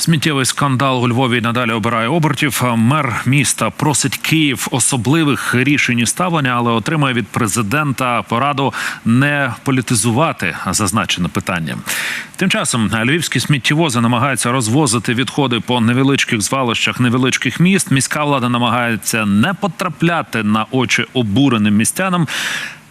Сміттєвий скандал у Львові надалі обирає обертів. Мер міста просить Київ особливих рішень і ставлення, але отримує від президента пораду не політизувати зазначене питання. Тим часом львівські сміттєвози намагаються розвозити відходи по невеличких звалищах невеличких міст. Міська влада намагається не потрапляти на очі обуреним містянам.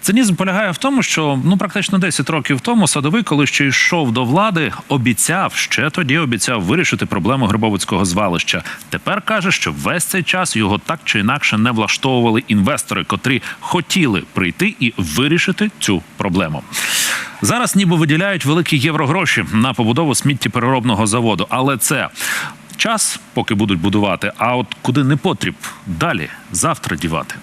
Цинізм полягає в тому, що ну практично 10 років тому садовий, коли ще йшов до влади, обіцяв ще тоді обіцяв вирішити проблему Грибовицького звалища. Тепер каже, що весь цей час його так чи інакше не влаштовували інвестори, котрі хотіли прийти і вирішити цю проблему. Зараз ніби виділяють великі єврогроші на побудову сміттєпереробного заводу, але це. Час, поки будуть будувати, а от куди не потріб, далі завтра дівати.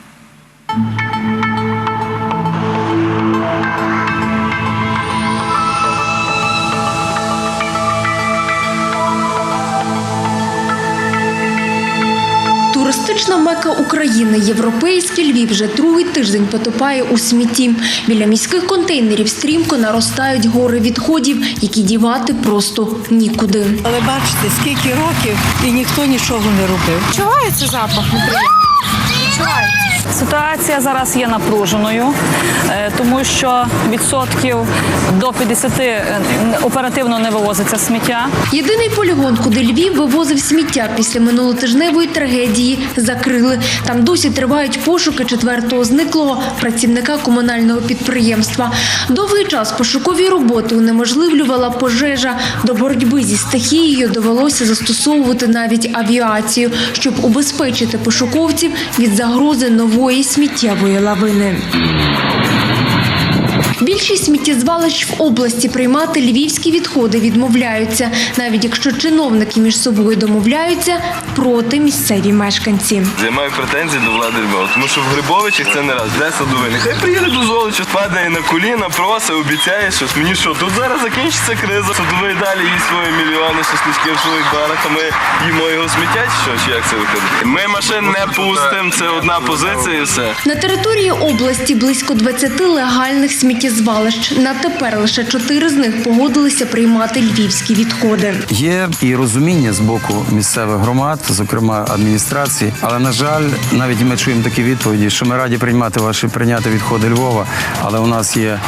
Туристична мека України, європейський Львів вже другий тиждень потопає у смітті. Біля міських контейнерів стрімко наростають гори відходів, які дівати просто нікуди. Але бачите, скільки років і ніхто нічого не робив. Чувається запах неприємний? Ситуація зараз є напруженою, е, тому що відсотків до 50 е, оперативно не вивозиться сміття. Єдиний полігон, куди Львів вивозив сміття після минулотижневої трагедії, закрили. Там досі тривають пошуки четвертого зниклого працівника комунального підприємства. Довгий час пошукові роботи унеможливлювала пожежа. До боротьби зі стихією довелося застосовувати навіть авіацію, щоб убезпечити пошуковців від загрози нової сміттєвої лавини. Більшість сміттєзвалищ в області приймати львівські відходи відмовляються, навіть якщо чиновники між собою домовляються проти місцеві мешканці. Я маю претензії до влади Львова, тому що в Грибовичах це не раз, де садовий. Нехай приїде до Золоча, падає на коліна, просить, обіцяє щось. Мені що, тут зараз закінчиться криза, садовий далі їсть свої мільйони шашличків в своїх барах, а ми їмо його сміття що, чи як це виходить? Ми машин не пустимо, це одна позиція і все. На території області близько 20 легальних сміттєзвалищ. На тепер лише чотири з них погодилися приймати львівські відходи. Є і розуміння з боку місцевих громад, зокрема адміністрації. Але на жаль, навіть ми чуємо такі відповіді, що ми раді приймати ваші прийняти відходи Львова, але у нас є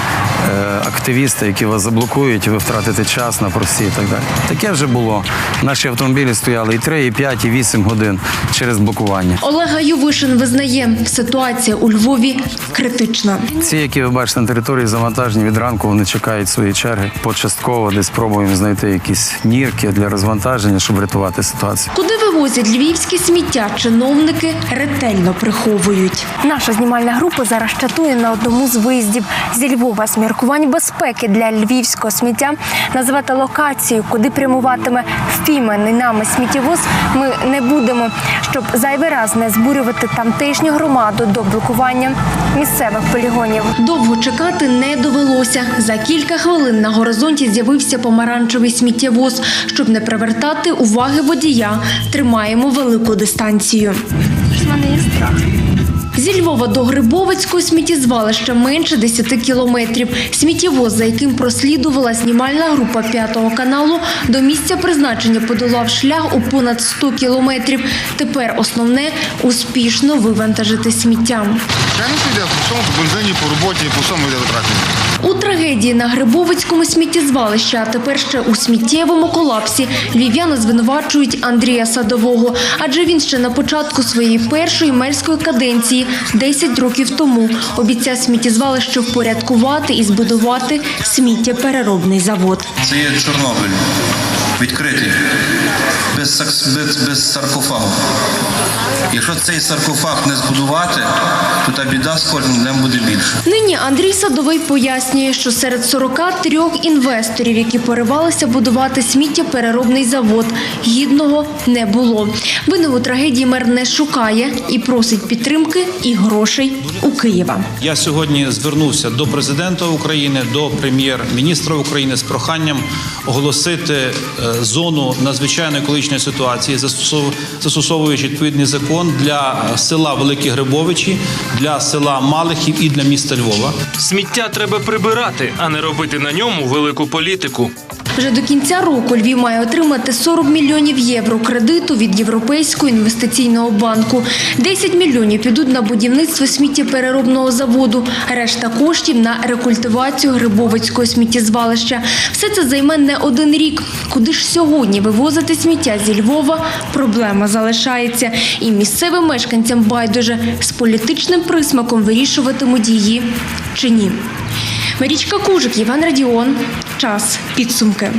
активісти, які вас заблокують, і ви втратите час на прості і так далі. Таке вже було. Наші автомобілі стояли і 3, і 5, і 8 годин через блокування. Олега Ювишин визнає, ситуація у Львові критична. Ці, які ви бачите на території завантажені від ранку, вони чекають свої черги. Почастково десь пробуємо знайти якісь нірки для розвантаження, щоб врятувати ситуацію. Куди вивозять львівське сміття, чиновники ретельно приховують. Наша знімальна група зараз чатує на одному з виїздів зі Львова з міркувань безпеки для львівського сміття. Назвати локацію, куди прямуватиме впійманий нами сміттєвоз, ми не будемо, щоб зайвий раз не збурювати тамтешню громаду до блокування місцевих полігонів. Довго чекати не довелося. За кілька хвилин на горизонті з'явився помаранчевий сміттєвоз. Щоб не привертати уваги водія, тримаємо велику дистанцію. Мене є страх. Зі Львова до Грибовицького сміттєзвалища менше 10 кілометрів. Сміттєвоз, за яким прослідувала знімальна група п'ятого каналу, до місця призначення подолав шлях у понад 100 кілометрів. Тепер основне успішно вивантажити сміття. Я не йде по всьому, бензині, по роботі, по всьому йде витратення. У трагедії на Грибовицькому сміттєзвалищі, а тепер ще у сміттєвому колапсі, львів'яни звинувачують Андрія Садового, адже він ще на початку своєї першої мерської каденції, 10 років тому, обіцяв сміттєзвалище впорядкувати і збудувати сміттєпереробний завод. Це є Чорнобиль. Відкритий. Без, без, без саркофагу. Якщо цей саркофаг не збудувати, то та біда з кожним днем буде більше. Нині Андрій Садовий пояснює, що серед 43 інвесторів, які поривалися будувати сміттєпереробний завод, гідного не було. Вини у трагедії мер не шукає і просить підтримки і грошей у Києва. Я сьогодні звернувся до президента України, до прем'єр-міністра України з проханням оголосити е, зону надзвичайної екологічної ситуації, застосов- застосовуючи відповідний закон для е, села Великі Грибовичі, для села Малихів і для міста Львова. Сміття треба прибирати, а не робити на ньому велику політику. Вже до кінця року Львів має отримати 40 мільйонів євро кредиту від Європейського інвестиційного банку. 10 мільйонів підуть на будівництво сміттєпереробного заводу, решта коштів на рекультивацію Грибовицького сміттєзвалища. Все це займе не один рік. Куди ж сьогодні вивозити сміття зі Львова? Проблема залишається. І місцевим мешканцям байдуже з політичним присмаком вирішуватимуть її чи ні. Марічка Кужик, Іван Радіон. Час. Підсумки.